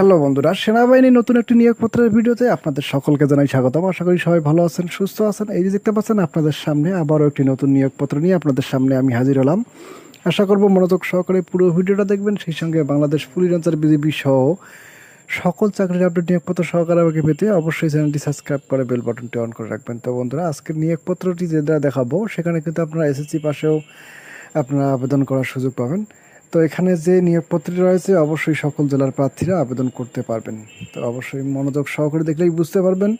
Hello বন্ধুরা সেনাবাহিনী নতুন একটি নিয়োগপত্রের ভিডিওতে আপনাদের সকলকে জানাই স্বাগতম। আশা করি সবাই ভালো আছেন, সুস্থ আছেন। এই যে দেখতে পাচ্ছেন আপনাদের সামনে আবারও একটি নতুন নিয়োগপত্র নিয়ে আপনাদের সামনে আমি হাজির হলাম। আশা করব মনোযোগ সহকারে পুরো ভিডিওটা দেখবেন। সেই সঙ্গে বাংলাদেশ পুলিশ আনসার বিজেপি সহ সকল চাকরির আপডেট নিয়োগপত্র সহকারে আমাকে পেতে অবশ্যই চ্যানেলটি সাবস্ক্রাইব করে বেল বাটনটি অন করে রাখবেন। তো বন্ধুরা, আজকের নিয়োগপত্রটি যেটা দেখাবো, সেখানে কিন্তু আপনারা এসএসসি পাশেও আপনারা আবেদন করার সুযোগ পাবেন। তো এখানে যে নিয়োগপত্রটি রয়েছে, অবশ্যই সকল জেলার প্রার্থীরা আবেদন করতে পারবেন। তো অবশ্যই মনোযোগ সহকারে দেখলেই বুঝতে পারবেন।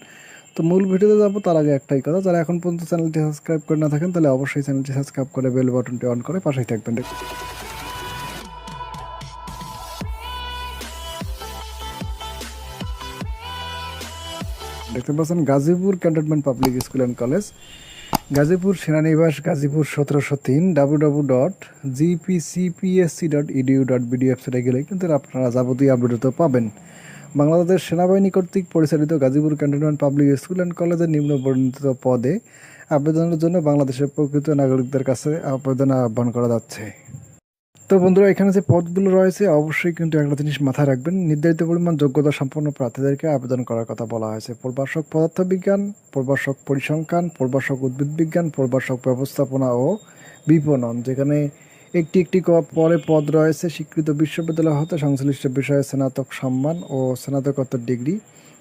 তো মূল ভিডিওতে যাব, তার আগে একটাই কথা, যারা এখন পর্যন্ত চ্যানেলটি সাবস্ক্রাইব করে না থাকেন, তাহলে অবশ্যই চ্যানেলটি সাবস্ক্রাইব করে বেল বাটনটি অন করে পাশেই থাকবেন। দেখুন দেখতে পাচ্ছেন Gazipur cantonment public school and college. Gazipur সেনানিবাস, Gazipur সতেরোশো তিন W W dot GPCPSC dot edu dot BD ওয়েবসাইটে গেলে কিন্তু আপনারা যাবতীয় আপডেট তো পাবেন। বাংলাদেশ সেনাবাহিনী কর্তৃক পরিচালিত Gazipur cantonment public school and কলেজের নিম্ন বর্ণিত পদে আবেদনের জন্য বাংলাদেশের প্রকৃত নাগরিকদের কাছে আবেদন আহ্বান করা যাচ্ছে। তো বন্ধুরা, এখানে যে পদগুলো রয়েছে, অবশ্যই কিন্তু একটা জিনিস মাথায় রাখবেন। নির্ধারিত পরিমাণ যোগ্যতা সম্পন্ন প্রার্থীদেরকে আবেদন করার কথা বলা হয়েছে। প্রভাষক পদার্থবিজ্ঞান, প্রভাষক পরিসংখ্যান, প্রভাষক উদ্ভিদ বিজ্ঞান প্রভাষক ব্যবস্থাপনা ও বিপণন, যেখানে একটি একটি পরে পদ রয়েছে। স্বীকৃত বিশ্ববিদ্যালয় হতে সংশ্লিষ্ট বিষয়ে স্নাতক সম্মান ও স্নাতকোত্তর ডিগ্রি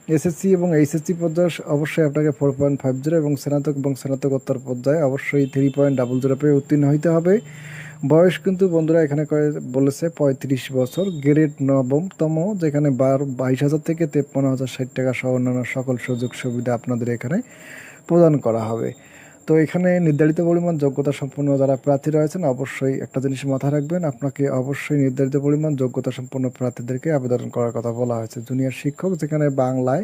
এসএসসি এবং এইচএসসি পর্যায়ে অবশ্যই আপনাকে ফোর পয়েন্ট ফাইভ জিরো এবং স্নাতক এবং স্নাতকোত্তর পর্যায়ে অবশ্যই থ্রি পয়েন্ট ডাবল জিরো পেয়ে উত্তীর্ণ হইতে হবে। বয়স কিন্তু বন্ধুরা এখানে বলেছে পঁয়ত্রিশ বছর, গ্রেড নবমতম, যেখানে বার বাইশ হাজার থেকে তেপ্পান্ন হাজার ষাট টাকা সহ অন্যান্য সকল সুযোগ সুবিধা আপনাদের এখানে প্রদান করা হবে। তো এখানে নির্ধারিত পরিমাণ যোগ্যতা সম্পন্ন যারা প্রার্থী রয়েছেন, অবশ্যই একটা জিনিস মাথায় রাখবেন, আপনাকে অবশ্যই নির্ধারিত পরিমাণ যোগ্যতা সম্পন্ন প্রার্থীদেরকে আবেদন করার কথা বলা হয়েছে। জুনিয়র শিক্ষক যেখানে বাংলায়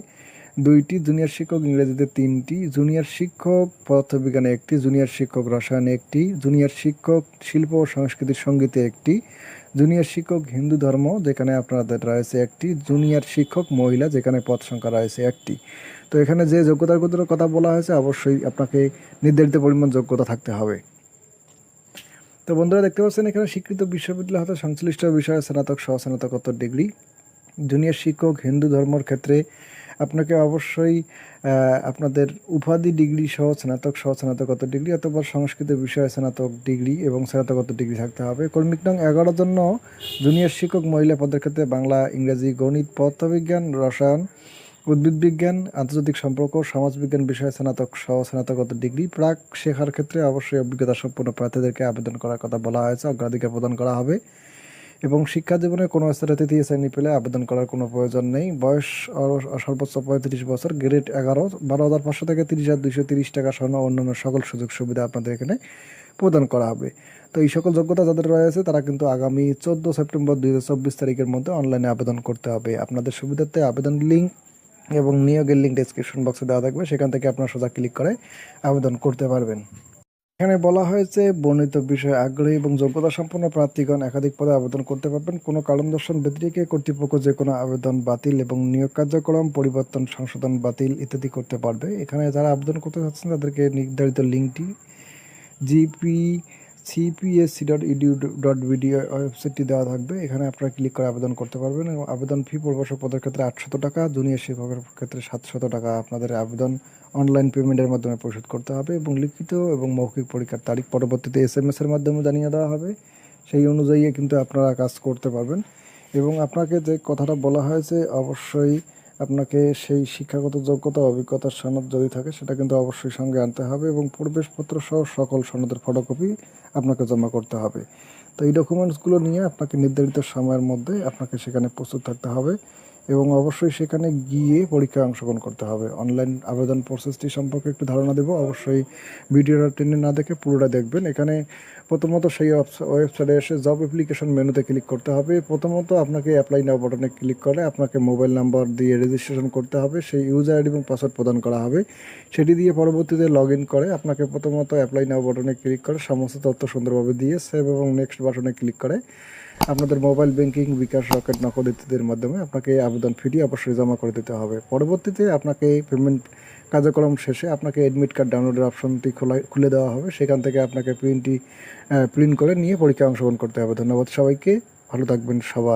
দুইটি জুনিয়র শিক্ষক, ইংরেজিতে তিনটি। জুনিয়র শিক্ষক, পদার্থবিজ্ঞানে একটি। জুনিয়র শিক্ষক, রসায়নে একটি। জুনিয়র শিক্ষক, শিল্প ও সংস্কৃতির সঙ্গীতে একটি। জুনিয়র শিক্ষক, হিন্দু ধর্ম, যেখানে আপনাদের রয়েছে একটি। জুনিয়র শিক্ষক, মহিলা, যেখানে পদ সংখ্যা রয়েছে একটি। তো এখানে যে যোগ্যতার কথা বলা হয়েছে, অবশ্যই আপনাকে নির্ধারিত পরিমাণ যোগ্যতা থাকতে হবে। তো বন্ধুরা, দেখতে পাচ্ছেন, এখানে স্বীকৃত বিশ্ববিদ্যালয় হতে সংশ্লিষ্ট বিষয়ে স্নাতক সহ স্নাতকোত্তর ডিগ্রি। জুনিয়র শিক্ষক, হিন্দু ধর্মর ক্ষেত্রে আপনাকে অবশ্যই আপনাদের উপাধি ডিগ্রি সহ স্নাতক, সহ স্নাতকোত্তর ডিগ্রি অথবা সংস্কৃত বিষয়ে স্নাতক ডিগ্রি এবং স্নাতকোত্তর ডিগ্রি থাকতে হবে। কর্মিক নং এগারোর জন্য জুনিয়র শিক্ষক মহিলা পদের ক্ষেত্রে বাংলা, ইংরেজি, গণিত, পদার্থবিজ্ঞান, রসায়ন, উদ্ভিদ বিজ্ঞান, আন্তর্জাতিক সম্পর্ক সমাজবিজ্ঞান বিষয়ে স্নাতক, সহ স্নাতকোত্তর ডিগ্রি, প্রাক শেখার ক্ষেত্রে অবশ্যই অভিজ্ঞতা সম্পন্ন প্রার্থীদেরকে আবেদন করার কথা বলা হয়েছে, অগ্রাধিকার প্রদান করা হবে। এবং শিক্ষা জীবনে কোনো স্তরে তৃতীয় শ্রেণি পেলে আবেদন করার কোনো প্রয়োজন নেই। বয়স সর্বোচ্চ পঁয়ত্রিশ বছর, গ্রেড এগারো, বারো হাজার পাঁচশো থেকে তিরিশ হাজার দুইশো তিরিশ টাকা সহ অন্যান্য সকল সুযোগ সুবিধা আপনাদের এখানে প্রদান করা হবে। তো এই সকল যোগ্যতা যাদের রয়েছে, তারা কিন্তু আগামী চোদ্দ সেপ্টেম্বর দুই হাজার চব্বিশ তারিখের মধ্যে অনলাইনে আবেদন করতে হবে। আপনাদের সুবিধার্থে আবেদন লিঙ্ক এবং নিয়োগের লিঙ্ক ডেসক্রিপশন বক্সে দেওয়া থাকবে। সেখান থেকে আপনারা সোজা ক্লিক করে আবেদন করতে পারবেন। এখানে বলা হয়েছে, বর্ণিত বিষয়ে আগ্রহী এবং যোগ্যতা সম্পন্ন প্রার্থীগণ একাধিক পদে আবেদন করতে পারবেন। কোনো কারণ দর্শন ব্যতিরিকে কর্তৃপক্ষ যে কোনো আবেদন বাতিল এবং নিয়োগ কার্যক্রম, পরিবর্তন, সংশোধন বাতিল ইত্যাদি করতে পারবে। এখানে যারা আবেদন করতে চাচ্ছেন, তাদেরকে নির্ধারিত লিঙ্কটি GP CPSC dot edu dot BD ওয়েবসাইটটি দেওয়া থাকবে। এখানে আপনারা ক্লিক করে আবেদন করতে পারবেন এবং আবেদন ফি প্রবাসক পদের ক্ষেত্রে আটশত টাকা জুনিয়র শিক্ষকের ক্ষেত্রে সাতশত টাকা আপনাদের আবেদন অনলাইন পেমেন্টের মাধ্যমে পরিশোধ করতে হবে এবং লিখিত এবং মৌখিক পরীক্ষার তারিখ পরবর্তীতে এস এম এস এর মাধ্যমে জানিয়ে দেওয়া হবে। সেই অনুযায়ী কিন্তু আপনারা কাজ করতে পারবেন। এবং আপনাকে যে কথাটা বলা হয়েছে, অবশ্যই আপনাকে সেই শিক্ষাগত যোগ্যতা অভিজ্ঞতার সনদ যদি থাকে, সেটা কিন্তু অবশ্যই সঙ্গে আনতে হবে এবং প্রবেশপত্র সহ সকল সনদের ফটোকপি আপনাকে জমা করতে হবে। তো এই ডকুমেন্টসগুলো নিয়ে আপনাকে নির্ধারিত সময়ের মধ্যে আপনাকে সেখানে প্রস্তুত থাকতে হবে। এবং অবশ্যই সেখানে গিয়ে পরীক্ষায় অংশগ্রহণ করতে হবে। অনলাইন আবেদন প্রসেসটি সম্পর্কে একটু ধারণা দেবো। অবশ্যই ভিডিওটা টেনে না দেখে পুরোটা দেখবেন। এখানে প্রথমত সেই ওয়েবসাইটে এসে জব অ্যাপ্লিকেশন মেনুতে ক্লিক করতে হবে। প্রথমত আপনাকে অ্যাপ্লাই নাও বাটনে ক্লিক করে আপনাকে মোবাইল নাম্বার দিয়ে রেজিস্ট্রেশন করতে হবে। সেই ইউজার আইডি এবং পাসওয়ার্ড প্রদান করা হবে। সেটি দিয়ে পরবর্তীতে লগ ইন করে আপনাকে প্রথমত অ্যাপ্লাই নাও বাটনে ক্লিক করে সমস্ত তথ্য সুন্দরভাবে দিয়ে সেভ এবং নেক্সট বাটনে ক্লিক করে। আপনাদের মোবাইল ব্যাংকিং বিকাশ রকেট নকল ইত্যাদির মাধ্যমে আপনাকে আবেদন ফিটি অবশ্যই জমা করে দিতে হবে। পরবর্তীতে আপনাকে পেমেন্ট কার্যক্রম শেষে আপনাকে অ্যাডমিট কার্ড ডাউনলোডের অপশনটি খোলা, খুলে দেওয়া হবে। সেখান থেকে আপনাকে প্রিন্টটি প্রিন্ট করে নিয়ে পরীক্ষায় অংশগ্রহণ করতে হবে। ধন্যবাদ সবাইকে। ভালো থাকবেন সবাই।